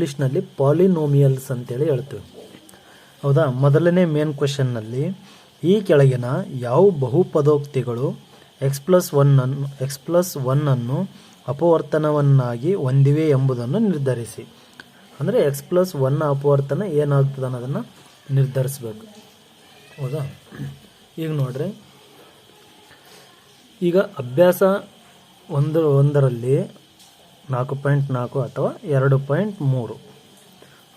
ಇಂಗ್ಲೀಷ್ನಲ್ಲಿ ಪಾಲಿನೋಮಿಯಲ್ಸ್ ಅಂತೇಳಿ ಹೇಳ್ತೀವಿ. ಹೌದಾ? ಮೊದಲನೇ ಮೇನ್ ಕ್ವೆಶನ್ನಲ್ಲಿ ಈ ಕೆಳಗಿನ ಯಾವ ಬಹುಪದೋಕ್ತಿಗಳು ಎಕ್ಸ್ ಪ್ಲಸ್ ಒನ್ನನ್ನು ಎಕ್ಸ್ ಪ್ಲಸ್ ಒನ್ನನ್ನು ಅಪವರ್ತನವನ್ನಾಗಿ ಹೊಂದಿವೆ ಎಂಬುದನ್ನು ನಿರ್ಧರಿಸಿ. ಅಂದರೆ ಎಕ್ಸ್ ಪ್ಲಸ್ ಒನ್ನ ಅಪವರ್ತನ ಏನಾಗ್ತದೆ ಅನ್ನೋದನ್ನು ನಿರ್ಧರಿಸಬೇಕು. ಹೌದಾ? ಈಗ ನೋಡ್ರಿ. ಈಗ ಅಭ್ಯಾಸ ಒಂದು, ಒಂದರಲ್ಲಿ ನಾಲ್ಕು ಪಾಯಿಂಟ್ ನಾಲ್ಕು ಅಥವಾ ಎರಡು ಪಾಯಿಂಟ್ ಮೂರು.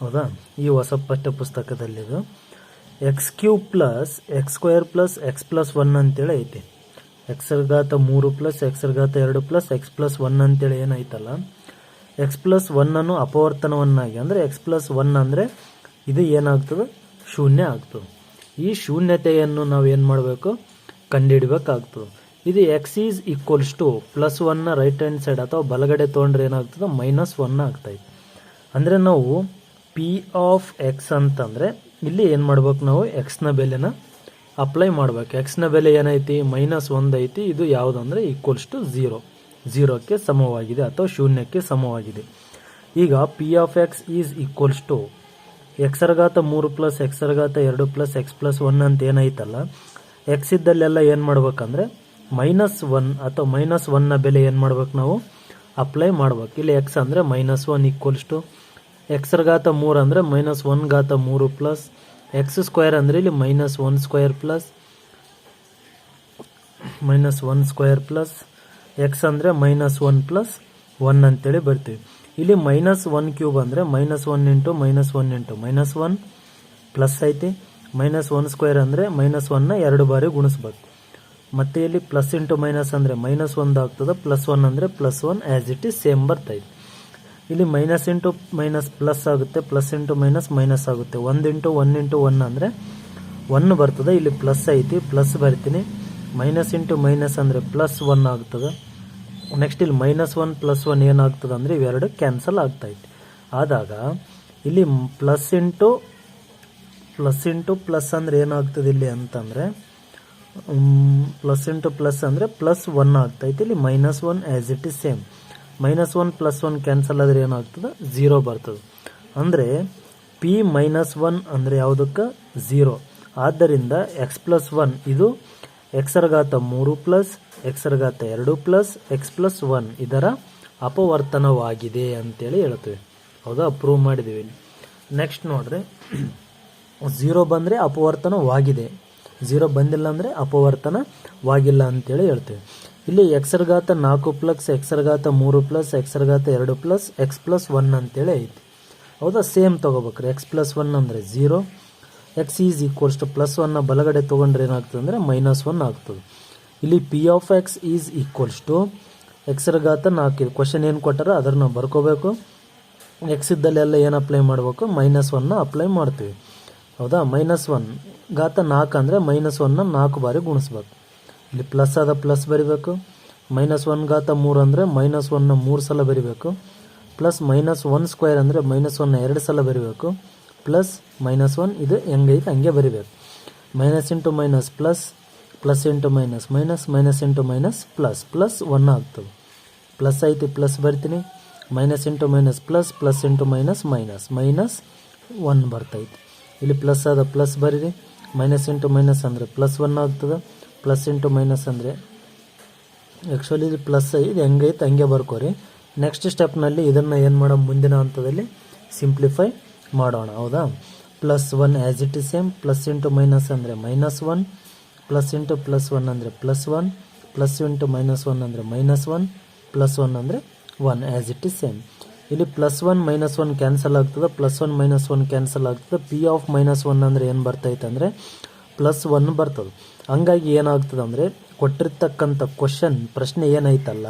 ಹೌದಾ? ಈ ಹೊಸ ಪಠ್ಯ ಪುಸ್ತಕದಲ್ಲಿದು x cube plus x square plus x plus one ಅಂತೇಳಿ ಐತಿ. ಎಕ್ಸರ್ಘಾತ ಮೂರು ಪ್ಲಸ್ ಎಕ್ಸರ್ಘಾತ ಎರಡು ಪ್ಲಸ್ ಎಕ್ಸ್ ಪ್ಲಸ್ ಒನ್ ಅಂತೇಳಿ ಏನೈತಲ್ಲ ಎಕ್ಸ್ ಪ್ಲಸ್ ಒನ್ನನ್ನು ಅಪವರ್ತನವನ್ನಾಗಿ ಅಂದರೆ ಎಕ್ಸ್ ಪ್ಲಸ್ ಒನ್ ಅಂದರೆ ಇದು ಏನಾಗ್ತದೆ? ಶೂನ್ಯ ಆಗ್ತದೆ. ಈ ಶೂನ್ಯತೆಯನ್ನು ನಾವು ಏನು ಮಾಡಬೇಕು? ಕಂಡುಹಿಡಬೇಕಾಗ್ತದೆ. ಇದು x is equals to plus ಒನ್ನ right hand side ಅಥವಾ ಬಲಗಡೆ ತೊಗೊಂಡ್ರೆ ಏನಾಗ್ತದೆ? ಮೈನಸ್ ಒನ್ ಆಗ್ತಾಯಿದೆ ಅಂದರೆ ನಾವು ಪಿ ಆಫ್ ಎಕ್ಸ್ ಅಂತಂದರೆ ಇಲ್ಲಿ ಏನು ಮಾಡ್ಬೇಕು ನಾವು? ಎಕ್ಸ್ನ ಬೆಲೆನ ಅಪ್ಲೈ ಮಾಡ್ಬೇಕು. ಎಕ್ಸ್ನ ಬೆಲೆ ಏನೈತಿ? ಮೈನಸ್ ಒಂದು ಐತಿ. ಇದು ಯಾವುದಂದ್ರೆ ಈಕ್ವಲ್ಸ್ ಟು ಝೀರೋ ಝೀರೋಕ್ಕೆ ಸಮವಾಗಿದೆ ಅಥವಾ ಶೂನ್ಯಕ್ಕೆ ಸಮವಾಗಿದೆ. ಈಗ P of x is equals to ಎಕ್ಸರ್ಗಾತ ಮೂರು ಪ್ಲಸ್ ಎಕ್ಸರ್ಗಾತ ಎರಡು ಪ್ಲಸ್ ಎಕ್ಸ್ ಪ್ಲಸ್ ಒನ್ ಅಂತ ಏನೈತಲ್ಲ? ಎಕ್ಸ್ ಇದ್ದಲ್ಲೆಲ್ಲ ಏನು ಮಾಡ್ಬೇಕಂದ್ರೆ ಮೈನಸ್ ಒನ್ ಅಥವಾ ಮೈನಸ್ ಒನ್ನ ಬೆಲೆ ಏನು ಮಾಡ್ಬೇಕು ನಾವು ಅಪ್ಲೈ ಮಾಡ್ಬೇಕು ಇಲ್ಲಿ ಎಕ್ಸ್ ಅಂದರೆ ಮೈನಸ್ ಒನ್ ಈಕ್ವಲ್ಸ್ ಟು ಎಕ್ಸರ್ಘಾತ ಮೂರು ಅಂದರೆ ಮೈನಸ್ ಒನ್ ಘಾತ ಮೂರು ಪ್ಲಸ್ ಎಕ್ಸ್ ಸ್ಕ್ವೇರ್ ಅಂದರೆ ಇಲ್ಲಿ minus one square plus minus one square plus x ಅಂದರೆ ಮೈನಸ್ ಒನ್ ಪ್ಲಸ್ ಒನ್ ಅಂತೇಳಿ ಬರ್ತೀವಿ ಇಲ್ಲಿ ಮೈನಸ್ ಒನ್ ಕ್ಯೂಬ್ ಅಂದರೆ minus one into minus one into minus one plus ಐತಿ ಮೈನಸ್ ಒನ್ ಸ್ಕ್ವೇರ್ ಅಂದರೆ minus ಒನ್ನ ಎರಡು ಬಾರಿ ಗುಣಿಸ್ಬೇಕು ಮತ್ತೆ ಇಲ್ಲಿ ಪ್ಲಸ್ ಇಂಟು ಮೈನಸ್ ಅಂದರೆ ಮೈನಸ್ ಒಂದು ಆಗ್ತದೆ ಪ್ಲಸ್ ಒನ್ ಅಂದರೆ plus one as it is same ಬರ್ತೈತೆ ಇಲ್ಲಿ ಮೈನಸ್ ಇಂಟು ಮೈನಸ್ ಪ್ಲಸ್ ಆಗುತ್ತೆ ಪ್ಲಸ್ ಇಂಟು ಮೈನಸ್ ಮೈನಸ್ ಆಗುತ್ತೆ. ಒಂದು ಇಂಟು ಒನ್ ಇಂಟು ಒನ್ ಅಂದರೆ ಒನ್ ಬರ್ತದೆ, ಇಲ್ಲಿ ಪ್ಲಸ್ ಐತಿ ಪ್ಲಸ್ ಬರ್ತೀನಿ. ಮೈನಸ್ ಇಂಟು ಮೈನಸ್ ಅಂದರೆ ಪ್ಲಸ್ ಒನ್ ಆಗ್ತದೆ. ನೆಕ್ಸ್ಟ್ ಇಲ್ಲಿ ಮೈನಸ್ ಒನ್ ಪ್ಲಸ್ ಒನ್ ಏನಾಗ್ತದೆ ಅಂದರೆ ಇವೆರಡು ಕ್ಯಾನ್ಸಲ್ ಆಗ್ತೈತಿ ಆದಾಗ ಇಲ್ಲಿ plus into plus into plus ಅಂದರೆ ಏನಾಗ್ತದೆ ಇಲ್ಲಿ ಅಂತಂದರೆ ಪ್ಲಸ್ ಇಂಟು ಪ್ಲಸ್ ಅಂದರೆ ಪ್ಲಸ್ ಒನ್ ಆಗ್ತೈತೆ ಇಲ್ಲಿ minus one as it is same minus one plus one cancel ಆದರೆ ಏನಾಗ್ತದೆ? ಝೀರೋ ಬರ್ತದೆ. ಅಂದರೆ ಪಿ ಮೈನಸ್ ಒನ್ ಅಂದರೆ ಯಾವುದಕ್ಕೆ? ಝೀರೋ ಆದ್ದರಿಂದ ಎಕ್ಸ್ ಪ್ಲಸ್ ಒನ್ ಇದು ಎಕ್ಸರ್ಘಾತ ಮೂರು ಪ್ಲಸ್ ಎಕ್ಸರ್ಘಾತ ಎರಡು ಪ್ಲಸ್ ಎಕ್ಸ್ ಪ್ಲಸ್ ಒನ್ ಇದರ ಅಪವರ್ತನವಾಗಿದೆ ಅಂತೇಳಿ ಹೇಳ್ತೀವಿ. ಹೌದಾ? ಅಪ್ರೂವ್ ಮಾಡಿದ್ದೀವಿ ನೆಕ್ಸ್ಟ್ ನೋಡ್ರಿ. ಝೀರೋ ಬಂದರೆ ಅಪವರ್ತನವಾಗಿದೆ. ಝೀರೋ ಬಂದಿಲ್ಲ ಅಂದರೆ ಅಪವರ್ತನವಾಗಿಲ್ಲ ಅಂತೇಳಿ ಹೇಳ್ತೀವಿ. ಇಲ್ಲಿ ಎಕ್ಸರ್ಘಾತ ನಾಲ್ಕು ಪ್ಲಸ್ ಎಕ್ಸರ್ಘಾತ ಮೂರು ಪ್ಲಸ್ ಎಕ್ಸರ್ಘಾತ ಎರಡು ಪ್ಲಸ್ ಎಕ್ಸ್ ಪ್ಲಸ್ ಒನ್ ಅಂತೇಳಿ ಐತಿ. ಹೌದಾ? ಸೇಮ್ ತೊಗೋಬೇಕ್ರಿ. ಎಕ್ಸ್ ಪ್ಲಸ್ ಒನ್ ಅಂದರೆ zero x is equals to plus ಒನ್ನ ಬಲಗಡೆ ತೊಗೊಂಡ್ರೆ ಏನಾಗ್ತದೆ ಅಂದರೆ ಮೈನಸ್ ಒನ್ ಆಗ್ತದೆ. ಇಲ್ಲಿ P of x is equals to ಎಕ್ಸರ್ಘಾತ ನಾಲ್ಕು ಕ್ವಶನ್ ಏನು ಕೊಟ್ಟಾರೋ? ಅದನ್ನು ಬರ್ಕೋಬೇಕು. ಎಕ್ಸ್ ಇದ್ದಲ್ಲೆಲ್ಲ ಏನು ಅಪ್ಲೈ ಮಾಡಬೇಕು? ಮೈನಸ್ ಒನ್ನ ಅಪ್ಲೈ ಮಾಡ್ತೀವಿ. ಹೌದಾ? ಮೈನಸ್ ಒನ್ ಘಾತ ನಾಲ್ಕು ಅಂದರೆ ಮೈನಸ್ ಒನ್ನ ನಾಲ್ಕು ಬಾರಿ ಗುಣಿಸ್ಬೇಕು. ಇಲ್ಲಿ ಪ್ಲಸ್ ಆದ ಪ್ಲಸ್ ಬರಿಬೇಕು. ಮೈನಸ್ ಒನ್ ಘಾತ ಮೂರು ಅಂದರೆ ಮೈನಸ್ ಒನ್ನ ಮೂರು ಸಲ ಬರಿಬೇಕು. ಪ್ಲಸ್ ಮೈನಸ್ ಒನ್ ಸ್ಕ್ವೇರ್ ಅಂದರೆ ಮೈನಸ್ ಒನ್ನ ಎರಡು ಸಲ ಬರಿಬೇಕು. ಪ್ಲಸ್ ಮೈನಸ್ ಒನ್ ಇದು ಹೆಂಗೈತೆ ಹಂಗೆ ಬರಿಬೇಕು. Minus into minus plus plus into minus minus minus into minus plus plus one ಆಗ್ತದೆ. ಪ್ಲಸ್ ಐತಿ ಪ್ಲಸ್ ಬರ್ತೀನಿ. Minus into minus plus plus into minus minus minus one ಬರ್ತೈತಿ. ಇಲ್ಲಿ ಪ್ಲಸ್ ಆದ ಪ್ಲಸ್ ಬರೀರಿ. ಮೈನಸ್ ಇಂಟು ಮೈನಸ್ ಅಂದರೆ plus one ಆಗ್ತದೆ plus into minus ಅಂದರೆ ಆ್ಯಕ್ಚುಲಿ ಇದು ಪ್ಲಸ್ ಇದು ಹೆಂಗೈತೆ ಹಂಗೆ ಬರ್ಕೋರಿ. ನೆಕ್ಸ್ಟ್ ಸ್ಟೆಪ್ನಲ್ಲಿ ಇದನ್ನು ಏನು ಮಾಡೋ ಮುಂದಿನ ಹಂತದಲ್ಲಿ ಸಿಂಪ್ಲಿಫೈ ಮಾಡೋಣ, ಹೌದಾ? Plus one as it is same plus into minus ಅಂದರೆ minus one plus into plus one ಅಂದರೆ plus one plus into minus one ಅಂದರೆ ಮೈನಸ್ ಒನ್ ಪ್ಲಸ್ ಒನ್ ಅಂದರೆ one as it is same ಇಲ್ಲಿ plus one minus one cancel ಆಗ್ತದೆ plus one minus one cancel ಆಗ್ತದೆ P of minus one ಅಂದರೆ ಏನು ಬರ್ತೈತೆ ಅಂದರೆ ಪ್ಲಸ್ ಒನ್ ಬರ್ತದೆ. ಹಂಗಾಗಿ ಏನಾಗ್ತದೆ ಅಂದರೆ ಕೊಟ್ಟಿರ್ತಕ್ಕಂಥ ಕ್ವಶನ್ ಪ್ರಶ್ನೆ ಏನೈತಲ್ಲ,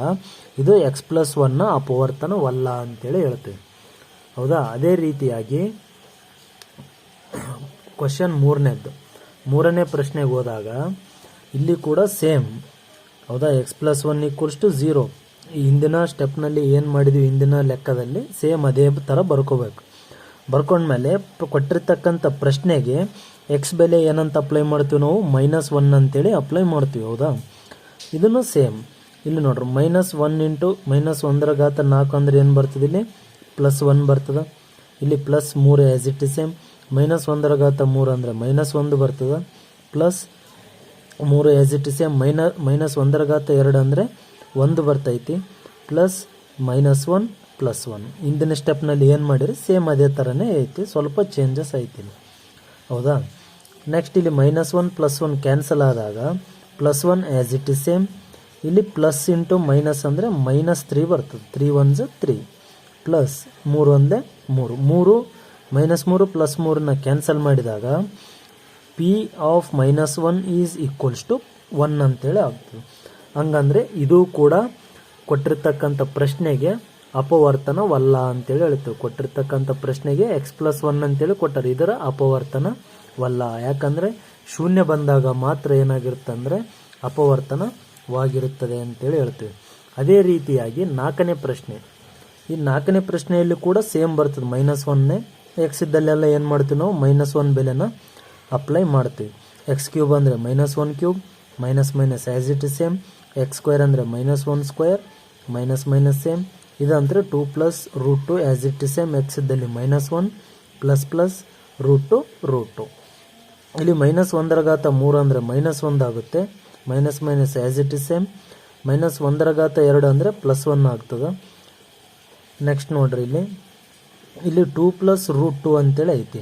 ಇದು ಎಕ್ಸ್ ಪ್ಲಸ್ ಒನ್ನ ಅಪವರ್ತನವಲ್ಲ ಅಂತೇಳಿ ಹೇಳ್ತೀವಿ. ಹೌದಾ? ಅದೇ ರೀತಿಯಾಗಿ ಕ್ವಶನ್ ಮೂರನೇದ್ದು. ಮೂರನೇ ಪ್ರಶ್ನೆಗೆ ಹೋದಾಗ ಇಲ್ಲಿ ಕೂಡ ಸೇಮ್ ಹೌದಾ? X plus one equals to zero ಹಿಂದಿನ ಸ್ಟೆಪ್ನಲ್ಲಿ ಏನು ಮಾಡಿದ್ವಿ ಹಿಂದಿನ ಲೆಕ್ಕದಲ್ಲಿ ಸೇಮ್ ಅದೇ ಥರ ಬರ್ಕೋಬೇಕು. ಬರ್ಕೊಂಡ್ಮೇಲೆ ಕೊಟ್ಟಿರ್ತಕ್ಕಂಥ ಪ್ರಶ್ನೆಗೆ ಎಕ್ಸ್ ಬೆಲೆ ಏನಂತ ಅಪ್ಲೈ ಮಾಡ್ತೀವಿ ನಾವು? ಮೈನಸ್ ಒನ್ ಅಂತೇಳಿ ಅಪ್ಲೈ ಮಾಡ್ತೀವಿ, ಹೌದಾ? ಇದನ್ನು ಸೇಮ್ ಇಲ್ಲಿ ನೋಡ್ರಿ ಮೈನಸ್ ಒನ್ ಇಂಟು ಮೈನಸ್ ಒಂದರ ಘಾತ ನಾಲ್ಕು ಅಂದ್ರೆ ಏನು ಬರ್ತದೆ ಇಲ್ಲಿ? ಪ್ಲಸ್ ಒನ್ ಬರ್ತದೆ. ಇಲ್ಲಿ ಪ್ಲಸ್ ಮೂರು as it is same minus ಒಂದರ ಘಾತ ಮೂರು ಅಂದರೆ ಮೈನಸ್ ಒಂದು ಬರ್ತದೆ. ಪ್ಲಸ್ ಮೂರು as it is same ಮೈನ minus ಒಂದರ ಘಾತ ಎರಡು ಅಂದರೆ ಒಂದು ಬರ್ತೈತಿ plus minus one plus one ಹಿಂದಿನ ಸ್ಟೆಪ್ನಲ್ಲಿ ಏನು ಮಾಡಿರಿ? ಸೇಮ್ ಅದೇ ಥರನೇ ಐತಿ, ಸ್ವಲ್ಪ ಚೇಂಜಸ್ ಐತಿ ಹೌದಾ? ನೆಕ್ಸ್ಟ್ ಇಲ್ಲಿ minus one plus one cancel ಆದಾಗ plus one as it is same ಇಲ್ಲಿ ಪ್ಲಸ್ ಇಂಟು ಮೈನಸ್ ಅಂದರೆ ಮೈನಸ್ ತ್ರೀ ಬರ್ತದೆ. ತ್ರೀ ಒನ್ಸ್ ತ್ರೀ ಪ್ಲಸ್ ಮೂರು ಒಂದೇ ಮೂರು. ಮೂರು ಮೈನಸ್ ಮೂರು ಪ್ಲಸ್ ಮೂರನ್ನ ಕ್ಯಾನ್ಸಲ್ ಮಾಡಿದಾಗ p of minus one is equals to one ಅಂತೇಳಿ ಆಗ್ತದೆ. ಹಂಗಂದ್ರೆ ಇದು ಕೂಡ ಕೊಟ್ಟಿರ್ತಕ್ಕಂಥ ಪ್ರಶ್ನೆಗೆ ಅಪವರ್ತನವಲ್ಲ ಅಂತೇಳಿ ಹೇಳ್ತೇವೆ. ಕೊಟ್ಟಿರ್ತಕ್ಕಂಥ ಪ್ರಶ್ನೆಗೆ ಎಕ್ಸ್ ಪ್ಲಸ್ ಒನ್ ಅಂತೇಳಿ ಕೊಟ್ಟಾರೆ ಇದರ ಅಪವರ್ತನವಲ್ಲ. ಯಾಕಂದ್ರೆ ಶೂನ್ಯ ಬಂದಾಗ ಮಾತ್ರ ಏನಾಗಿರುತ್ತೆ ಅಂದರೆ ಅಪವರ್ತನವಾಗಿರುತ್ತದೆ ಅಂತೇಳಿ ಹೇಳ್ತೇವೆ. ಅದೇ ರೀತಿಯಾಗಿ ನಾಲ್ಕನೇ ಪ್ರಶ್ನೆ. ಈ ನಾಲ್ಕನೇ ಪ್ರಶ್ನೆಯಲ್ಲಿ ಕೂಡ ಸೇಮ್ ಬರ್ತದೆ. ಮೈನಸ್ ಒನ್ನೇ ಎಕ್ಸ್ ಇದ್ದಲ್ಲೆಲ್ಲ ಏನು ಮಾಡ್ತೀವಿ ನಾವು? ಮೈನಸ್ ಒನ್ ಬೆಲೆನ ಅಪ್ಲೈ ಮಾಡ್ತೀವಿ. ಎಕ್ಸ್ ಕ್ಯೂಬ್ ಅಂದರೆ minus one cube minus minus as it is same x square ಅಂದರೆ minus one square minus minus same ಇದಂದರೆ two plus root two as it is same x ಇದ್ದಲ್ಲಿ minus one plus plus root two root two ಇಲ್ಲಿ minus ಒಂದರ ಘಾತ ಮೂರು ಅಂದರೆ minus ಒಂದು ಆಗುತ್ತೆ. Minus minus as it is same minus ಒಂದರ ಘಾತ ಎರಡು ಅಂದರೆ ಪ್ಲಸ್ ಒನ್ ಆಗ್ತದೆ. ನೆಕ್ಸ್ಟ್ ನೋಡ್ರಿ ಇಲ್ಲಿ. ಇಲ್ಲಿ ಟೂ ಪ್ಲಸ್ ರೂಟ್ ಟು ಅಂತೇಳಿ ಐತಿ.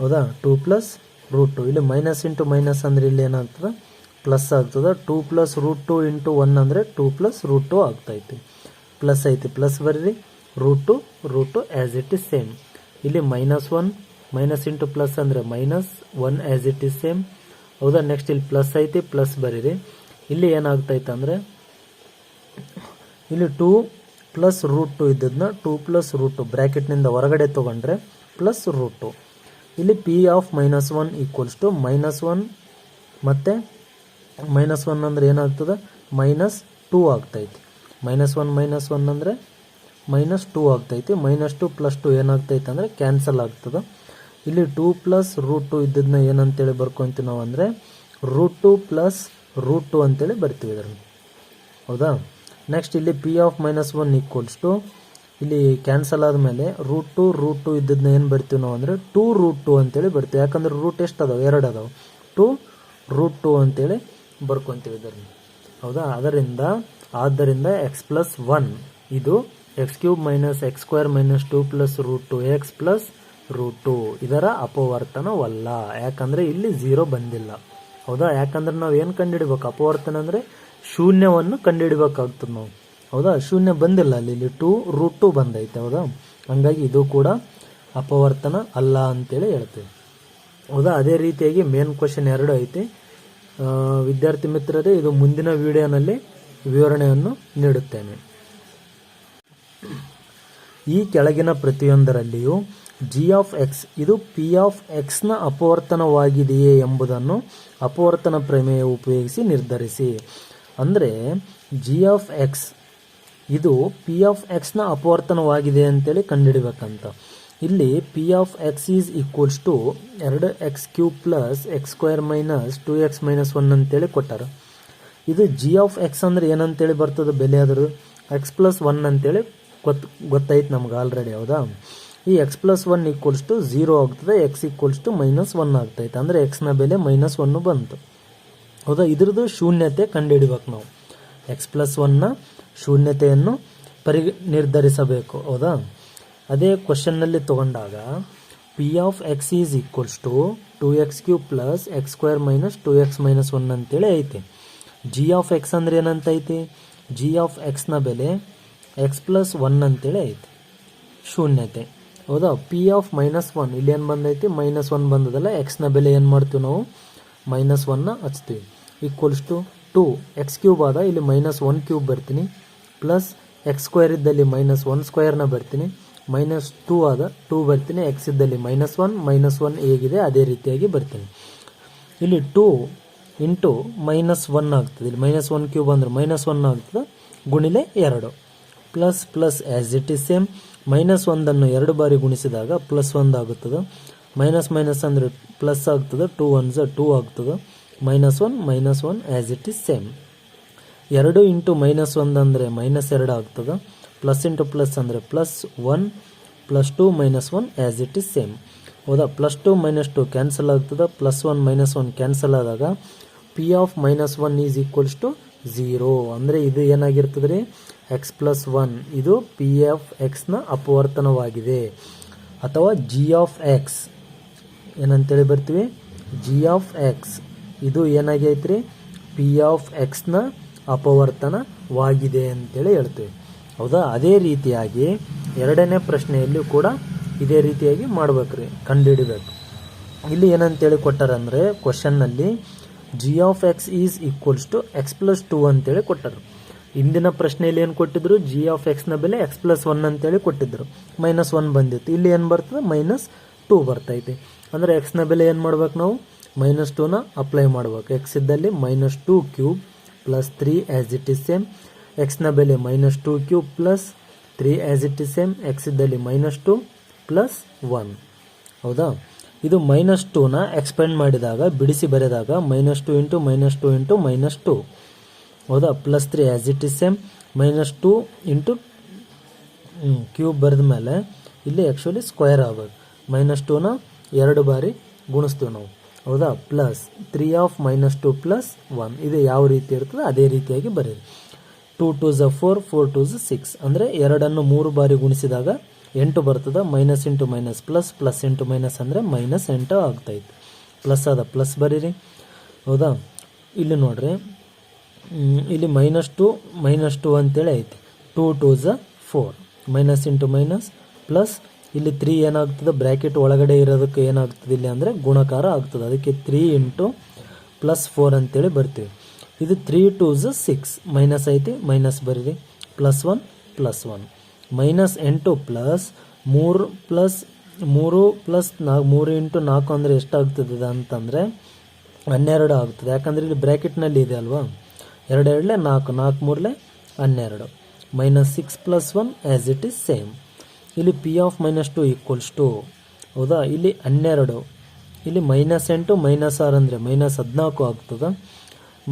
ಹೌದಾ? ಟೂ ಪ್ಲಸ್ ರೂಟ್ ಟು ಇಲ್ಲಿ ಮೈನಸ್ ಇಂಟು ಮೈನಸ್ ಅಂದರೆ ಇಲ್ಲಿ ಏನಾಗ್ತದೆ? ಪ್ಲಸ್ ಆಗ್ತದೆ. Two plus root two into one ಅಂದರೆ ಟೂ ಪ್ಲಸ್ ರೂಟ್ ಟು ಆಗ್ತೈತಿ. ಪ್ಲಸ್ ಐತಿ ಪ್ಲಸ್ ಬರ್ರಿ. Root two root two as it is same ಇಲ್ಲಿ minus one minus into plus ಅಂದರೆ minus one as it is same ಹೌದಾ? Next ಇಲ್ಲಿ plus ಐತಿ plus ಬರೀರಿ. ಇಲ್ಲಿ ಏನಾಗ್ತೈತೆ ಅಂದರೆ, ಇಲ್ಲಿ two plus root two ಇದ್ದದನ್ನ two plus root two ಬ್ರ್ಯಾಕೆಟ್ನಿಂದ ಹೊರಗಡೆ ತೊಗೊಂಡ್ರೆ ಪ್ಲಸ್ ರೂಟ್ ಟು. ಇಲ್ಲಿ P of minus one equals to minus one ಮತ್ತು ಮೈನಸ್ ಒನ್ ಅಂದರೆ ಏನಾಗ್ತದೆ? ಮೈನಸ್ ಟೂ ಆಗ್ತೈತಿ. ಮೈನಸ್ ಒನ್ ಮೈನಸ್ ಒನ್ ಅಂದರೆ ಮೈನಸ್ ಟೂ ಆಗ್ತೈತಿ. ಮೈನಸ್ ಟು ಪ್ಲಸ್ ಟು ಏನಾಗ್ತೈತೆ ಅಂದರೆ ಕ್ಯಾನ್ಸಲ್ ಆಗ್ತದೆ. ಇಲ್ಲಿ ಟೂ ಪ್ಲಸ್ ರೂಟ್ ಟು ಇದ್ದದನ್ನ ಏನಂತೇಳಿ ಬರ್ಕೊಂತೀವಿ ನಾವು ಅಂದರೆ root two plus root two ಅಂತೇಳಿ ಬರ್ತೀವಿ ಇದರಲ್ಲಿ. ಹೌದಾ? ನೆಕ್ಸ್ಟ್ ಇಲ್ಲಿ p of minus one equals to ಇಲ್ಲಿ ಕ್ಯಾನ್ಸಲ್ ಆದಮೇಲೆ ರೂಟ್ ಟು ರೂಟ್ ಟು ಇದ್ದದನ್ನ ಏನು ಬರ್ತೀವಿ ನಾವು ಅಂದರೆ ಟೂ ರೂಟ್ ಟು ಅಂತೇಳಿ ಬರ್ತೀವಿ. ಯಾಕಂದ್ರೆ ರೂಟ್ ಎಷ್ಟು ಅದಾವೆ? ಎರಡು ಅದಾವೆ. ಟು ರೂಟ್ ಟು ಅಂತೇಳಿ ಬರ್ಕೊಂತೀವಿ ಇದರಲ್ಲಿ. ಹೌದಾ? ಅದರಿಂದ, ಆದ್ದರಿಂದ ಎಕ್ಸ್ ಪ್ಲಸ್ ಒನ್ ಇದು x cube minus x square minus two plus root two x plus root two ಇದರ ಅಪವರ್ತನವಲ್ಲ. ಯಾಕಂದ್ರೆ ಇಲ್ಲಿ ಝೀರೋ ಬಂದಿಲ್ಲ. ಹೌದಾ? ಯಾಕಂದ್ರೆ ನಾವು ಏನು ಕಂಡುಹಿಡಿಬೇಕು? ಅಪವರ್ತನ ಅಂದರೆ ಶೂನ್ಯವನ್ನು ಕಂಡುಹಿಡಬೇಕಾಗ್ತದೆ ನಾವು. ಹೌದಾ? ಶೂನ್ಯ ಬಂದಿಲ್ಲ ಅಲ್ಲಿ. ಇಲ್ಲಿ ಟೂ ರೂಟ್ ಟು ಬಂದೈತೆ. ಹೌದಾ? ಹಂಗಾಗಿ ಇದು ಕೂಡ ಅಪವರ್ತನ ಅಲ್ಲ ಅಂತೇಳಿ ಹೇಳ್ತೇವೆ. ಹೌದಾ? ಅದೇ ರೀತಿಯಾಗಿ ಮೇನ್ ಕ್ವಶನ್ ಎರಡು ಐತಿ. ವಿದ್ಯಾರ್ಥಿ ಮಿತ್ರರೇ, ಇದು ಮುಂದಿನ ವಿಡಿಯೋನಲ್ಲಿ ವಿವರಣೆಯನ್ನು ನೀಡುತ್ತೇನೆ. ಈ ಕೆಳಗಿನ ಪ್ರತಿಯೊಂದರಲ್ಲಿಯೂ ಜಿ ಆಫ್ ಎಕ್ಸ್ ಇದು ಪಿ ಆಫ್ ಎಕ್ಸ್ನ ಅಪವರ್ತನವಾಗಿದೆಯೇ ಎಂಬುದನ್ನು ಅಪವರ್ತನ ಪ್ರಮೇಯ ಉಪಯೋಗಿಸಿ ನಿರ್ಧರಿಸಿ. ಅಂದರೆ ಜಿ ಆಫ್ ಎಕ್ಸ್ ಇದು ಪಿ ಆಫ್ ಎಕ್ಸ್ನ ಅಪವರ್ತನವಾಗಿದೆ ಅಂತೇಳಿ ಕಂಡುಹಿಡಿಬೇಕಂತ. ಇಲ್ಲಿ p of x is equals to ಎರಡು x cube plus x square minus two x minus one ಅಂತೇಳಿ ಕೊಟ್ಟಾರ. ಇದು ಜಿ ಆಫ್ ಎಕ್ಸ್ ಅಂದ್ರೆ ಏನಂತೇಳಿ ಬರ್ತದೆ ಬೆಲೆ ಅದ್ರ ಎಕ್ಸ್ ಪ್ಲಸ್ ಒನ್ ಅಂತೇಳಿ ಗೊತ್ತು ಗೊತ್ತಾಯ್ತು ನಮ್ಗೆ ಆಲ್ರೆಡಿ ಹೌದಾ? ಈ x plus one equals to zero ಆಗ್ತದೆ x equals to minus one ಆಗ್ತೈತೆ. ಅಂದರೆ ಎಕ್ಸ್ನ ಬೆಲೆ ಮೈನಸ್ ಒನ್ ಬಂತು. ಹೌದಾ? ಇದ್ರದ್ದು ಶೂನ್ಯತೆ ಕಂಡುಹಿಡಿಬೇಕು ನಾವು. ಎಕ್ಸ್ ಪ್ಲಸ್ ಒನ್ನ ಶೂನ್ಯತೆಯನ್ನು ಪರಿ ನಿರ್ಧರಿಸಬೇಕು, ಹೌದಾ? ಅದೇ ಕ್ವಶನ್ನಲ್ಲಿ ತಗೊಂಡಾಗ p of x is equals to two x cube plus x square minus two x minus one ಅಂತೇಳಿ ಐತೆ. ಜಿ ಆಫ್ ಎಕ್ಸ್ ಅಂದ್ರೆ ಏನಂತ ಐತೆ? ಜಿ ಆಫ್ ಎಕ್ಸ್ನ ಬೆಲೆ ಎಕ್ಸ್ ಪ್ಲಸ್ ಒನ್ ಅಂತೇಳಿ ಐತೆ. ಶೂನ್ಯತೆ. ಹೌದಾ? ಪಿ ಆಫ್ ಮೈನಸ್ ಒನ್ ಇಲ್ಲಿ ಏನು ಬಂದೈತಿ? ಮೈನಸ್ ಒನ್ ಬಂದದಲ್ಲ ಎಕ್ಸ್ನ ಬೆಲೆ ಏನು ಮಾಡ್ತೀವಿ ನಾವು? ಮೈನಸ್ ಒನ್ನ ಹಚ್ತೀವಿ. Equals to two x cube ಆದ, ಇಲ್ಲಿ ಮೈನಸ್ ಒನ್ ಕ್ಯೂಬ್ ಬರ್ತೀನಿ. ಪ್ಲಸ್ ಎಕ್ಸ್ ಸ್ಕ್ವೇರ್ ಇದ್ದಲ್ಲಿ ಮೈನಸ್ ಒನ್ ಸ್ಕ್ವೇರ್ನ ಬರ್ತೀನಿ. ಮೈನಸ್ ಟೂ ಆದ ಟೂ ಬರ್ತೀನಿ ಎಕ್ಸ್ ಇದ್ದಲ್ಲಿ ಮೈನಸ್ ಒನ್ ಮೈನಸ್ ಒನ್ ಹೇಗಿದೆ, ಅದೇ ರೀತಿಯಾಗಿ ಬರ್ತೀನಿ. ಇಲ್ಲಿ ಟೂ ಇಂಟು ಮೈನಸ್ ಒನ್ ಆಗ್ತದೆ. ಇಲ್ಲಿ ಮೈನಸ್ ಒನ್ ಕ್ಯೂಬ್ ಅಂದ್ರೆ ಮೈನಸ್ ಒನ್ ಆಗ್ತದೆ, ಗುಣಿಲೆ ಎರಡು. Plus plus as it is same minus ಒಂದನ್ನು ಎರಡು ಬಾರಿ ಗುಣಿಸಿದಾಗ ಪ್ಲಸ್ ಒಂದು ಆಗುತ್ತದೆ. ಮೈನಸ್ ಮೈನಸ್ ಅಂದರೆ ಪ್ಲಸ್ ಆಗ್ತದೆ ಟೂ ಒನ್ಸ್ ಟೂ ಆಗ್ತದೆ. Minus one minus one as it is same ಎರಡು ಇಂಟು ಮೈನಸ್ ಒಂದು ಅಂದರೆ ಮೈನಸ್ ಎರಡು ಆಗ್ತದೆ. ಪ್ಲಸ್ ಇಂಟು ಪ್ಲಸ್ ಅಂದರೆ plus one plus two minus one as it is same ಹೌದಾ? Plus two minus two cancel ಆಗ್ತದೆ plus one minus one cancel ಆದಾಗ p of minus one is equals to zero ಅಂದರೆ ಇದು ಏನಾಗಿರ್ತದೆ ರೀ x plus one ಇದು p of ಎಕ್ಸ್ನ ಅಪವರ್ತನವಾಗಿದೆ. ಅಥವಾ ಜಿ ಆಫ್ ಎಕ್ಸ್ ಏನಂತೇಳಿ ಬರ್ತೀವಿ? ಜಿ ಆಫ್ ಎಕ್ಸ್ ಇದು ಏನಾಗೈತ್ರಿ? ಪಿ ಆಫ್ ಎಕ್ಸ್ನ ಅಪವರ್ತನವಾಗಿದೆ ಅಂತೇಳಿ ಹೇಳ್ತೀವಿ. ಹೌದಾ? ಅದೇ ರೀತಿಯಾಗಿ ಎರಡನೇ ಪ್ರಶ್ನೆಯಲ್ಲಿ ಕೂಡ ಇದೇ ರೀತಿಯಾಗಿ ಮಾಡ್ಬೇಕ್ರಿ, ಕಂಡುಹಿಡಿಬೇಕು. ಇಲ್ಲಿ ಏನಂತೇಳಿ ಕೊಟ್ಟಾರಂದರೆ ಕ್ವಶನ್ನಲ್ಲಿ g of x is equals to x plus two ಅಂತೇಳಿ ಕೊಟ್ಟರು. ಹಿಂದಿನ ಪ್ರಶ್ನೆಯಲ್ಲಿ ಏನು ಕೊಟ್ಟಿದ್ರು? ಜಿ ಆಫ್ ಎಕ್ಸ್ನ ಬೆಲೆ ಎಕ್ಸ್ ಪ್ಲಸ್ ಒನ್ ಅಂತೇಳಿ ಕೊಟ್ಟಿದ್ರು. ಮೈನಸ್ ಒನ್ ಬಂದಿತ್ತು. ಇಲ್ಲಿ ಏನು ಬರ್ತದೆ? ಮೈನಸ್ ಟೂ ಬರ್ತೈತೆ. ಅಂದರೆ ಎಕ್ಸ್ನ ಬೆಲೆ ಏನು ಮಾಡ್ಬೇಕು ನಾವು? ಮೈನಸ್ ಟೂನ ಅಪ್ಲೈ ಮಾಡ್ಬೇಕು. ಎಕ್ಸ್ ಇದ್ದಲ್ಲಿ minus two cube plus three as it is same ಎಕ್ಸ್ನ ಬೆಲೆ minus two cube plus three as it is same x ಇದ್ದಲ್ಲಿ ಮೈನಸ್ ಟು ಪ್ಲಸ್ ಒನ್ ಹೌದಾ? ಇದು ಮೈನಸ್ ಟೂನ ಎಕ್ಸ್ಪೆಂಡ್ ಮಾಡಿದಾಗ, ಬಿಡಿಸಿ ಬರೆದಾಗ minus two into minus two into minus two ಹೌದಾ? Plus three as it is same minus two into cube ಬರೆದ ಮೇಲೆ ಇಲ್ಲಿ ಆ್ಯಕ್ಚುಲಿ ಸ್ಕ್ವೇರ್ ಆಗೋದು. ಮೈನಸ್ ಟೂನ ಎರಡು ಬಾರಿ ಗುಣಿಸ್ತೀವಿ ನಾವು. ಹೌದಾ? Plus three of minus two plus one ಇದು ಯಾವ ರೀತಿ ಇರ್ತದೆ? ಅದೇ ರೀತಿಯಾಗಿ ಬರೀರಿ two two are four four two are six. ಅಂದರೆ ಎರಡನ್ನು ಮೂರು ಬಾರಿ ಗುಣಿಸಿದಾಗ ಎಂಟು ಬರ್ತದೆ, minus into minus plus plus into minus ಅಂದರೆ ಮೈನಸ್ ಎಂಟು ಆಗ್ತೈತೆ ಪ್ಲಸ್ ಅದ ಪ್ಲಸ್ ಬರೀರಿ. ಹೌದಾ? ಇಲ್ಲಿ ನೋಡ್ರಿ. ಇಲ್ಲಿ ಮೈನಸ್ ಟು ಮೈನಸ್ ಟು ಅಂತೇಳಿ ಐತೆ. Two two are four. Minus into minus plus ಇಲ್ಲಿ ತ್ರೀ ಏನಾಗ್ತದೆ? ಬ್ರ್ಯಾಕೆಟ್ ಒಳಗಡೆ ಇರೋದಕ್ಕೆ ಏನಾಗ್ತದೆ ಇಲ್ಲಿ ಅಂದರೆ ಗುಣಕಾರ ಆಗ್ತದೆ. ಅದಕ್ಕೆ ತ್ರೀ ಇಂಟು ಪ್ಲಸ್ ಫೋರ್ ಅಂತೇಳಿ ಬರ್ತೀವಿ. ಇದು three two are six minus ಐತಿ ಮೈನಸ್ ಬರೀರಿ. Plus one plus one minus ಎಂಟು ಪ್ಲಸ್ ಮೂರು ಪ್ಲಸ್ ಮೂರು ಪ್ಲಸ್ ನಾಲ್ಕು ಮೂರು ಇಂಟು ನಾಲ್ಕು ಅಂದರೆ ಎಷ್ಟಾಗ್ತದೆ ಅಂತಂದರೆ ಹನ್ನೆರಡು ಆಗ್ತದೆ. ಯಾಕಂದರೆ ಇಲ್ಲಿ ಬ್ರ್ಯಾಕೆಟ್ನಲ್ಲಿ ಇದೆ ಅಲ್ವಾ? ಎರಡೆರಡಲೆ ನಾಲ್ಕು ನಾಲ್ಕು ಮೂರಲೆ ಹನ್ನೆರಡು. Minus six plus one as it is same ಇಲ್ಲಿ p of minus two equals to ಹೌದಾ? ಇಲ್ಲಿ ಹನ್ನೆರಡು. ಇಲ್ಲಿ ಮೈನಸ್ ಎಂಟು ಮೈನಸ್ ಆರು ಅಂದರೆ ಮೈನಸ್ ಹದಿನಾಲ್ಕು ಆಗ್ತದೆ.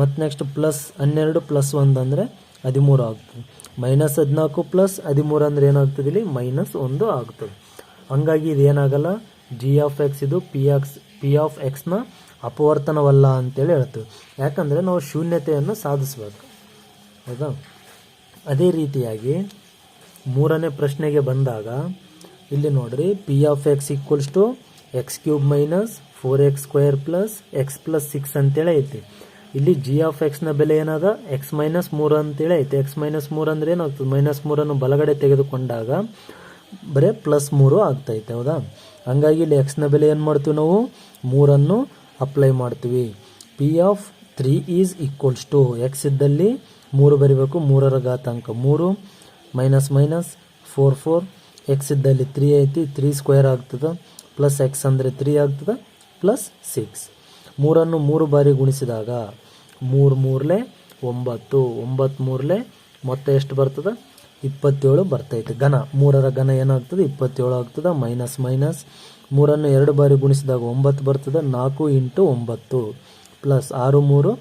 ಮತ್ತು ನೆಕ್ಸ್ಟ್ ಪ್ಲಸ್ ಹನ್ನೆರಡು ಪ್ಲಸ್ ಒಂದು ಅಂದರೆ ಹದಿಮೂರು ಆಗ್ತದೆ. ಮೈನಸ್ ಹದಿನಾಲ್ಕು ಪ್ಲಸ್ ಹದಿಮೂರು ಅಂದರೆ ಏನಾಗ್ತದೆ ಇಲ್ಲಿ? ಮೈನಸ್ ಒಂದು ಆಗ್ತದೆ. ಹಂಗಾಗಿ ಇದು ಏನಾಗಲ್ಲ? ಜಿ ಆಫ್ ಎಕ್ಸ್ ಇದು ಪಿ ಎಕ್ಸ್ ಪಿ ಆಫ್ ಎಕ್ಸ್ನ ಅಪವರ್ತನವಲ್ಲ ಅಂತೇಳಿ ಹೇಳ್ತೀವಿ. ಯಾಕಂದರೆ ನಾವು ಶೂನ್ಯತೆಯನ್ನು ಸಾಧಿಸ್ಬೇಕು. ಹೌದಾ ಅದೇ ರೀತಿಯಾಗಿ ಮೂರನೇ ಪ್ರಶ್ನೆಗೆ ಬಂದಾಗ ಇಲ್ಲಿ ನೋಡ್ರಿ p of x equals to x cube minus four x square plus x plus six ಅಂತೇಳಿ ಐತಿ. ಇಲ್ಲಿ ಜಿ ಆಫ್ ಎಕ್ಸ್ನ ಬೆಲೆ ಏನದ? ಎಕ್ಸ್ ಮೈನಸ್ ಮೂರು ಅಂತೇಳಿ ಐತೆ. ಎಕ್ಸ್ ಮೈನಸ್ ಮೂರು ಅಂದ್ರೆ ಏನಾಗ್ತದೆ ಮೈನಸ್ ಮೂರನ್ನು ಬಲಗಡೆ ತೆಗೆದುಕೊಂಡಾಗ ಬರೀ ಪ್ಲಸ್ ಮೂರು ಆಗ್ತೈತೆ ಹೌದಾ? ಹಂಗಾಗಿ ಇಲ್ಲಿ ಎಕ್ಸ್ನ ಬೆಲೆ ಏನು ಮಾಡ್ತೀವಿ ನಾವು? ಮೂರನ್ನು ಅಪ್ಲೈ ಮಾಡ್ತೀವಿ. P of three is equals to x ಇದ್ದಲ್ಲಿ ಮೂರು ಬರಿಬೇಕು. ಮೂರರ ಘಾತಾಂಕ ಮೂರು. Minus minus four four x ಇದ್ದಲ್ಲಿ ತ್ರೀ ಐತಿ. ತ್ರೀ ಸ್ಕ್ವೇರ್ ಆಗ್ತದೆ. ಪ್ಲಸ್ ಎಕ್ಸ್ ಅಂದರೆ ತ್ರೀ ಆಗ್ತದೆ. ಪ್ಲಸ್ ಸಿಕ್ಸ್ ಮೂರನ್ನು ಮೂರು ಬಾರಿ ಗುಣಿಸಿದಾಗ ಮೂರು ಮೂರಲೆ ಒಂಬತ್ತು ಒಂಬತ್ತು ಮೂರಲೆ ಮೊತ್ತ ಎಷ್ಟು ಬರ್ತದೆ? ಇಪ್ಪತ್ತೇಳು ಬರ್ತೈತೆ. ಘನ. ಮೂರರ ಘನ ಏನಾಗ್ತದೆ? ಇಪ್ಪತ್ತೇಳು ಆಗ್ತದೆ, ಮೈನಸ್ ಮೈನಸ್. ಮೂರನ್ನು ಎರಡು ಬಾರಿ ಗುಣಿಸಿದಾಗ ಒಂಬತ್ತು ಬರ್ತದೆ, ನಾಲ್ಕು ಇಂಟು ಒಂಬತ್ತು ಪ್ಲಸ್ ಆರು ಮೂರು,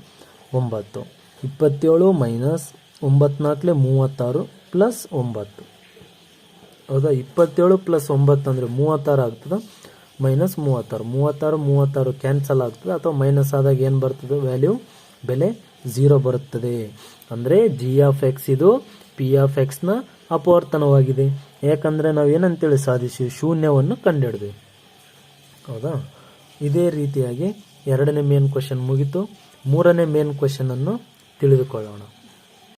ಒಂಬತ್ತು. ಇಪ್ಪತ್ತೇಳು ಮೈನಸ್ ಒಂಬತ್ತು ನಾಲ್ಕಲೆ ಮೂವತ್ತಾರು ಪ್ಲಸ್ ಒಂಬತ್ತು. ಹೌದಾ? ಇಪ್ಪತ್ತೇಳು ಪ್ಲಸ್ ಒಂಬತ್ತು ಅಂದರೆ ಮೂವತ್ತಾರು ಆಗ್ತದೆ ಮೈನಸ್ ಮೂವತ್ತಾರು. ಮೂವತ್ತಾರು ಮೂವತ್ತಾರು ಕ್ಯಾನ್ಸಲ್ ಆಗ್ತದೆ ಅಥವಾ ಮೈನಸ್ ಆದಾಗ ಏನು ಬರ್ತದೆ? ವ್ಯಾಲ್ಯೂ ಬೆಲೆ ಝೀರೋ ಬರುತ್ತದೆ. ಅಂದರೆ ಜಿ ಆಫ್ ಎಕ್ಸ್ ಇದು ಪಿ ಆಫ್ ಎಕ್ಸ್ನ ಅಪವರ್ತನವಾಗಿದೆ. ಯಾಕಂದರೆ ನಾವು ಏನಂತೇಳಿ ಸಾಧಿಸಿ ಶೂನ್ಯವನ್ನು ಕಂಡುಹಿಡಿದೆ ಹೌದಾ? ಇದೇ ರೀತಿಯಾಗಿ ಎರಡನೇ ಮೇನ್ ಕ್ವಶನ್ ಮುಗಿತು. ಮೂರನೇ ಮೇನ್ ಕ್ವಶನನ್ನು ತಿಳಿದುಕೊಳ್ಳೋಣ.